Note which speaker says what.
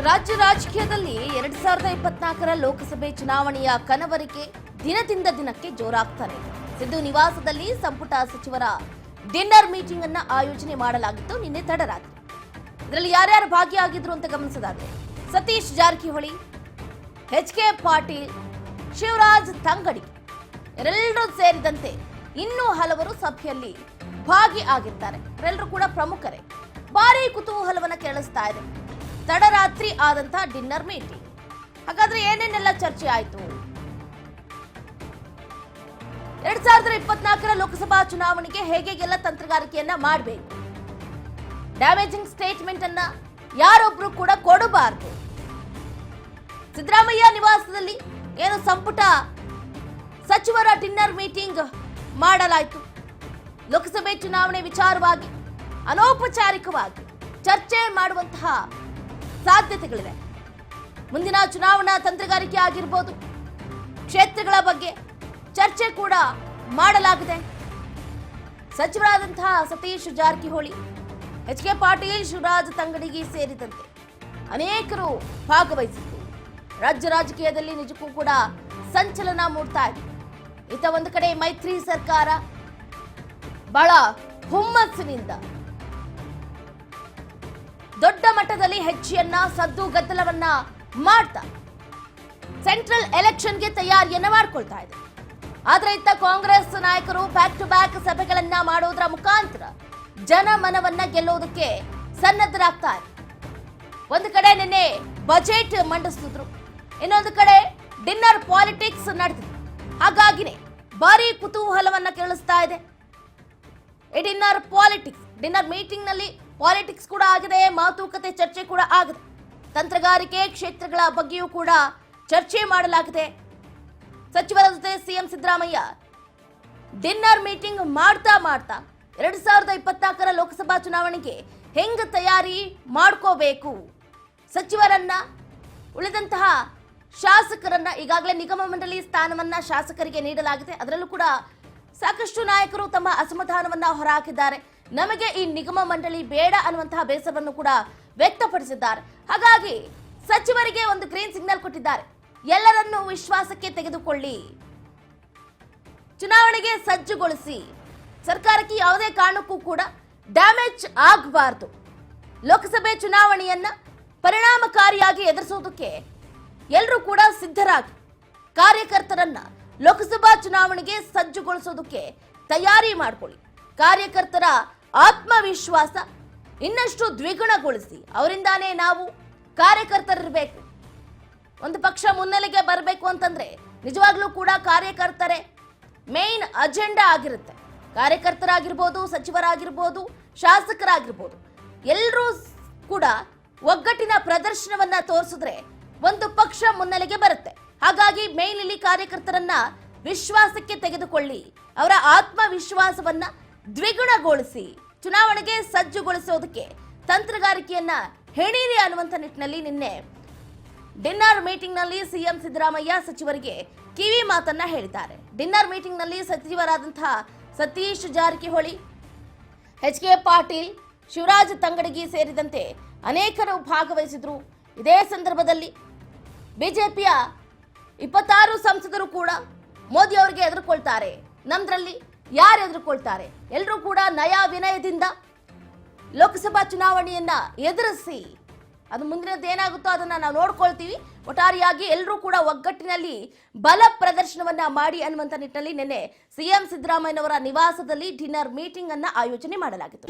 Speaker 1: ರಾಜ್ಯ ರಾಜಕೀಯದಲ್ಲಿ ಎರಡ್ ಸಾವಿರದ ಇಪ್ಪತ್ನಾಲ್ಕರ ಲೋಕಸಭೆ ಚುನಾವಣೆಯ ಕನವರಿಕೆ ದಿನದಿಂದ ದಿನಕ್ಕೆ ಜೋರಾಗ್ತಾರೆ. ಸಿದ್ದು ನಿವಾಸದಲ್ಲಿ ಸಂಪುಟ ಸಚಿವರ ಡಿನ್ನರ್ ಮೀಟಿಂಗ್ ಅನ್ನ ಆಯೋಜನೆ ಮಾಡಲಾಗಿತ್ತು ನಿನ್ನೆ ತಡರಾತ್ರಿ. ಇದರಲ್ಲಿ ಯಾರ್ಯಾರು ಭಾಗಿಯಾಗಿದ್ರು ಅಂತ ಗಮನಿಸೋದಾದ್ರೆ, ಸತೀಶ್ ಜಾರಕಿಹೊಳಿ ಎಚ್ ಕೆ ಪಾಟೀಲ್, ಶಿವರಾಜ್ ತಂಗಡಿ ಇವರೆಲ್ಲರೂ ಸೇರಿದಂತೆ ಇನ್ನೂ ಹಲವರು ಸಭೆಯಲ್ಲಿ ಭಾಗಿಯಾಗಿರ್ತಾರೆ ಎಲ್ಲರೂ ಕೂಡ ಪ್ರಮುಖರೇ. ಭಾರಿ ಕುತೂಹಲವನ್ನ ಕೆರಳಿಸ್ತಾ ಇದೆ ತಡರಾತ್ರಿ ಆದಂತಹ ಡಿನ್ನರ್ ಮೀಟಿಂಗ್ ಹಾಗಾದ್ರೆ ಏನೇನೆಲ್ಲ ಚರ್ಚೆ ಆಯಿತು? ಎರಡ್ ಸಾವಿರದ ಇಪ್ಪತ್ನಾಲ್ಕರ ಲೋಕಸಭಾ ಚುನಾವಣೆಗೆ ಹೇಗೆಲ್ಲ ತಂತ್ರಗಾರಿಕೆಯನ್ನ ಮಾಡಬೇಕು? ಡ್ಯಾಮೇಜಿಂಗ್ ಸ್ಟೇಟ್ಮೆಂಟ್ ಅನ್ನ ಯಾರೊಬ್ರು ಕೂಡ ಕೊಡಬಾರದು. ಸಿದ್ದರಾಮಯ್ಯ ನಿವಾಸದಲ್ಲಿ ಏನು ಸಂಪುಟ ಸಚಿವರ ಡಿನ್ನರ್ ಮೀಟಿಂಗ್ ಮಾಡಲಾಯಿತು. ಲೋಕಸಭೆ ಚುನಾವಣೆ ವಿಚಾರವಾಗಿ, ಅನೌಪಚಾರಿಕವಾಗಿ ಚರ್ಚೆ ಮಾಡುವಂತಹ ಸಾಧ್ಯತೆಗಳಿವೆ. ಮುಂದಿನ ಚುನಾವಣಾ ತಂತ್ರಗಾರಿಕೆ ಆಗಿರ್ಬೋದು, ಕ್ಷೇತ್ರಗಳ ಬಗ್ಗೆ ಚರ್ಚೆ ಕೂಡ ಮಾಡಲಾಗಿದೆ. ಸಚಿವರಾದಂತಹ ಸತೀಶ್ ಜಾರಕಿಹೊಳಿ ಎಚ್ ಕೆ ಪಾಟೀಲ್, ಶಿವರಾಜ್ ತಂಗಡಿಗಿ ಸೇರಿದಂತೆ ಅನೇಕರು ಭಾಗವಹಿಸಿದ್ರು ರಾಜ್ಯ ರಾಜಕೀಯದಲ್ಲಿ ನಿಜಕ್ಕೂ ಕೂಡ ಸಂಚಲನ ಮೂಡ್ತಾ ಇದೆ. ಇತ್ತ ಒಂದು ಕಡೆ ಮೈತ್ರಿ ಸರ್ಕಾರ ಬಹಳ ಹುಮ್ಮಸ್ಸಿನಿಂದ ದೊಡ್ಡ ಮಟ್ಟದಲ್ಲಿ ಹೆಚ್ಚಿಯನ್ನ ಸದ್ದು ಗದ್ದಲವನ್ನ ಮಾಡ್ತಾ ಸೆಂಟ್ರಲ್ ಎಲೆಕ್ಷನ್ಗೆ ತಯಾರಿಯನ್ನ ಮಾಡ್ಕೊಳ್ತಾ ಇದೆ. ಆದ್ರೆ ಇತ್ತ ಕಾಂಗ್ರೆಸ್ ನಾಯಕರು ಬ್ಯಾಕ್ ಟು ಬ್ಯಾಕ್ ಸಭೆಗಳನ್ನ ಮಾಡೋದ್ರ ಮುಖಾಂತರ ಜನಮನವನ್ನ ಗೆಲ್ಲೋದಕ್ಕೆ ಸನ್ನದ್ಧರಾಗ್ತಾರೆ ಒಂದು ಕಡೆ ನಿನ್ನೆ ಬಜೆಟ್ ಮಂಡಿಸಿದ್ರು ಇನ್ನೊಂದು ಕಡೆ ಡಿನ್ನರ್ ಪಾಲಿಟಿಕ್ಸ್ ನಡೆದಿದೆ. ಹಾಗಾಗಿನೇ ಭಾರಿ ಕುತೂಹಲವನ್ನ ಕೇಳಿಸ್ತಾ ಇದೆ. ಡಿನ್ನರ್ ಪಾಲಿಟಿಕ್ಸ್, ಡಿನ್ನರ್ ಮೀಟಿಂಗ್ನಲ್ಲಿ ಪಾಲಿಟಿಕ್ಸ್ ಕೂಡ ಆಗಿದೆ, ಮಾತುಕತೆ ಚರ್ಚೆ ಕೂಡ ಆಗಿದೆ. ತಂತ್ರಗಾರಿಕೆ ಕ್ಷೇತ್ರಗಳ ಬಗ್ಗೆಯೂ ಕೂಡ ಚರ್ಚೆ ಮಾಡಲಾಗಿದೆ. ಸಚಿವರ ಜೊತೆ ಸಿಎಂ ಸಿದ್ದರಾಮಯ್ಯ ಡಿನ್ನರ್ ಮೀಟಿಂಗ್ ಮಾಡ್ತಾ ಮಾಡ್ತಾ ಎರಡ್ ಸಾವಿರದ ಇಪ್ಪತ್ನಾಲ್ಕರ ಲೋಕಸಭಾ ಚುನಾವಣೆಗೆ ಹೆಂಗ್ ತಯಾರಿ ಮಾಡ್ಕೋಬೇಕು? ಸಚಿವರನ್ನ ಉಳಿದಂತಹ ಶಾಸಕರನ್ನ ಈಗಾಗಲೇ ನಿಗಮ ಮಂಡಳಿ ಸ್ಥಾನವನ್ನ ಶಾಸಕರಿಗೆ ನೀಡಲಾಗಿದೆ. ಅದರಲ್ಲೂ ಕೂಡ ಸಾಕಷ್ಟು ನಾಯಕರು ತಮ್ಮ ಅಸಮಾಧಾನವನ್ನ ಹೊರಹಾಕಿದ್ದಾರೆ. ನಮಗೆ ಈ ನಿಗಮ ಮಂಡಳಿ ಬೇಡ ಅನ್ನುವಂತಹ ಬೇಸರವನ್ನು ಕೂಡ ವ್ಯಕ್ತಪಡಿಸಿದ್ದಾರೆ. ಹಾಗಾಗಿ ಸಚಿವರಿಗೆ ಒಂದು ಗ್ರೀನ್ ಸಿಗ್ನಲ್ ಕೊಟ್ಟಿದ್ದಾರೆ. ಎಲ್ಲರನ್ನೂ ವಿಶ್ವಾಸಕ್ಕೆ ತೆಗೆದುಕೊಳ್ಳಿ. ಚುನಾವಣೆಗೆ ಸಜ್ಜುಗೊಳಿಸಿ. ಸರ್ಕಾರಕ್ಕೆ ಯಾವುದೇ ಕಾರಣಕ್ಕೂ ಕೂಡ ಡ್ಯಾಮೇಜ್ ಆಗಬಾರದು. ಲೋಕಸಭೆ ಚುನಾವಣೆಯನ್ನ ಪರಿಣಾಮಕಾರಿಯಾಗಿ ಎದುರಿಸೋದಕ್ಕೆ ಎಲ್ಲರೂ ಕೂಡ ಸಿದ್ಧರಾಗಿ. ಕಾರ್ಯಕರ್ತರನ್ನ ಲೋಕಸಭಾ ಚುನಾವಣೆಗೆ ಸಜ್ಜುಗೊಳಿಸೋದಕ್ಕೆ ತಯಾರಿ ಮಾಡ್ಕೊಳ್ಳಿ. ಕಾರ್ಯಕರ್ತರ ಆತ್ಮವಿಶ್ವಾಸ ಇನ್ನಷ್ಟು ದ್ವಿಗುಣಗೊಳಿಸಿ. ಅವರಿಂದಾನೇ ನಾವು ಕಾರ್ಯಕರ್ತರಿರಬೇಕು. ಒಂದು ಪಕ್ಷ ಮುನ್ನೆಲೆಗೆ ಬರಬೇಕು ಅಂತಂದ್ರೆ ನಿಜವಾಗ್ಲೂ ಕೂಡ ಕಾರ್ಯಕರ್ತರೇ ಮೇನ್ ಅಜೆಂಡಾ ಆಗಿರುತ್ತೆ. ಕಾರ್ಯಕರ್ತರಾಗಿರ್ಬೋದು, ಸಚಿವರಾಗಿರ್ಬೋದು, ಶಾಸಕರಾಗಿರ್ಬೋದು. ಎಲ್ಲರೂ ಕೂಡ ಒಗ್ಗಟ್ಟಿನ ಪ್ರದರ್ಶನವನ್ನ ತೋರಿಸಿದ್ರೆ ಒಂದು ಪಕ್ಷ ಮುನ್ನೆಲೆಗೆ ಬರುತ್ತೆ. ಹಾಗಾಗಿ ಮೇನ್ ಇಲ್ಲಿ ಕಾರ್ಯಕರ್ತರನ್ನ ವಿಶ್ವಾಸಕ್ಕೆ ತೆಗೆದುಕೊಳ್ಳಿ. ಅವರ ಆತ್ಮವಿಶ್ವಾಸವನ್ನ ದ್ವಿಗುಣಗೊಳಿಸಿ ಚುನಾವಣೆಗೆ ಸಜ್ಜುಗೊಳಿಸೋದಕ್ಕೆ ತಂತ್ರಗಾರಿಕೆಯನ್ನ ಹೆಣೀರಿ ಅನ್ನುವಂಥ ನಿಟ್ಟಿನಲ್ಲಿ ನಿನ್ನೆ ಡಿನ್ನರ್ ಮೀಟಿಂಗ್ನಲ್ಲಿ ಸಿಎಂ ಸಿದ್ದರಾಮಯ್ಯ ಸಚಿವರಿಗೆ ಕಿವಿ ಮಾತನ್ನ ಹೇಳಿದ್ದಾರೆ. ಡಿನ್ನರ್ ಮೀಟಿಂಗ್ನಲ್ಲಿ ಸಚಿವರಾದಂತಹ ಸತೀಶ್ ಜಾರಕಿಹೊಳಿ ಎಚ್ ಕೆ ಪಾಟೀಲ್, ಶಿವರಾಜ್ ತಂಗಡಗಿ ಸೇರಿದಂತೆ ಅನೇಕರು ಭಾಗವಹಿಸಿದ್ರು. ಇದೇ ಸಂದರ್ಭದಲ್ಲಿ ಬಿಜೆಪಿಯ ಇಪ್ಪತ್ತಾರು ಸಂಸದರು ಕೂಡ ಮೋದಿ ಅವರಿಗೆ ಎದುರುಕೊಳ್ತಾರೆ ನಮ್ದ್ರಲ್ಲಿ ಯಾರು ಎದುರುಕೊಳ್ತಾರೆ ಎಲ್ಲರೂ ಕೂಡ ನಯ ವಿನಯದಿಂದ ಲೋಕಸಭಾ ಚುನಾವಣೆಯನ್ನ ಎದುರಿಸಿ. ಅದು ಮುಂದಿನದ್ದು ಏನಾಗುತ್ತೋ ಅದನ್ನ ನಾವು ನೋಡ್ಕೊಳ್ತೀವಿ. ಒಟ್ಟಾರೆಯಾಗಿ ಎಲ್ಲರೂ ಕೂಡ ಒಗ್ಗಟ್ಟಿನಲ್ಲಿ ಬಲ ಪ್ರದರ್ಶನವನ್ನ ಮಾಡಿ ಅನ್ನುವಂಥ ನಿಟ್ಟಿನಲ್ಲಿ ನಿನ್ನೆ ಸಿಎಂ ಸಿದ್ದರಾಮಯ್ಯನವರ ನಿವಾಸದಲ್ಲಿ ಡಿನ್ನರ್ ಮೀಟಿಂಗ್ ಅನ್ನ ಆಯೋಜನೆ ಮಾಡಲಾಗಿತ್ತು.